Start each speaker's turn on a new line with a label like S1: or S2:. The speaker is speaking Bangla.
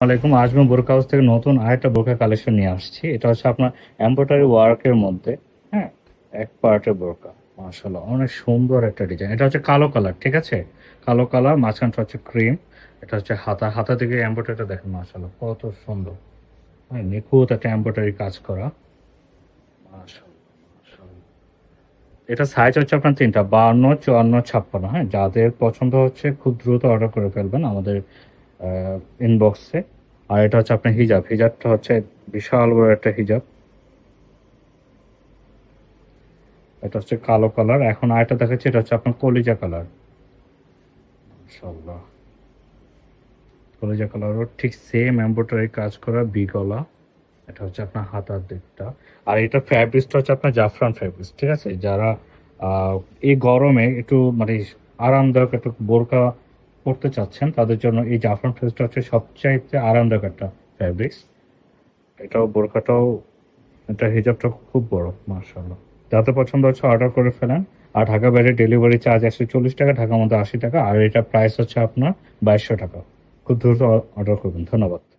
S1: আলাইকুম আজম বোরকা হাউস থেকে নতুন আরেকটা বোরকা কালেকশন নিয়ে আসছি। এটা হচ্ছে আপনার এমব্রয়ডারি ওয়ার্কের মধ্যে হ্যাঁ? এক পার্টের বোরকা মাশাল্লাহ অনেক সুন্দর একটা ডিজাইন এটা হচ্ছে কালো কালার ঠিক আছে? কালো কালার মাঝখানটা হচ্ছে ক্রিম এটা হচ্ছে হাতা। হাতা থেকে এমব্রয়ডারিটা দেখেন মাশাল্লাহ কত সুন্দর। হ্যাঁ নিখুঁত একটা এমব্রয়ডারি কাজ করা। এটা সাইজ হচ্ছে আপনার তিনটা বান্ন চুয়ান্ন, ছাপ্পান্ন হ্যাঁ? যাদের পছন্দ হচ্ছে খুব দ্রুত অর্ডার করে ফেলবেন আমাদের ইনবক্সে আর এটা হচ্ছে আপনার হিজাব। হিজাবটা হচ্ছে বিশাল বড় একটা হিজাব। এটা হচ্ছে কালো কালার এখন আরেকটা দেখাচ্ছি, এটা হচ্ছে আপনার কলিজা কালার কলিজা কালারও ঠিক সেম এমব্রয়ডারি কাজ করা বি গলা এটা হচ্ছে আপনার হাতার দিকটা। আর এটা ফ্যাব্রিক্সটা হচ্ছে আপনার জাফরান ফ্যাব্রিক্স ঠিক আছে? যারা এই গরমে একটু মানে আরামদায়ক, একটু বোরকা পড়তে চাচ্ছেন, তাদের জন্য এই জাফরান ফেসটা হচ্ছে সবচাইতে আরামদায়ক একটা ফ্যাব্রিক্স এটাও বোরকাটাও এটা হিজাবটা খুব বড় মার্শাল্লাহ যাতে পছন্দ হচ্ছে অর্ডার করে ফেলেন। আর ঢাকা বাইরে ডেলিভারি চার্জ একশো চল্লিশ টাকা, ঢাকার মধ্যে আশি টাকা। আর এটা প্রাইস হচ্ছে আপনার বাইশশো টাকা। খুব দ্রুত অর্ডার করবেন। ধন্যবাদ।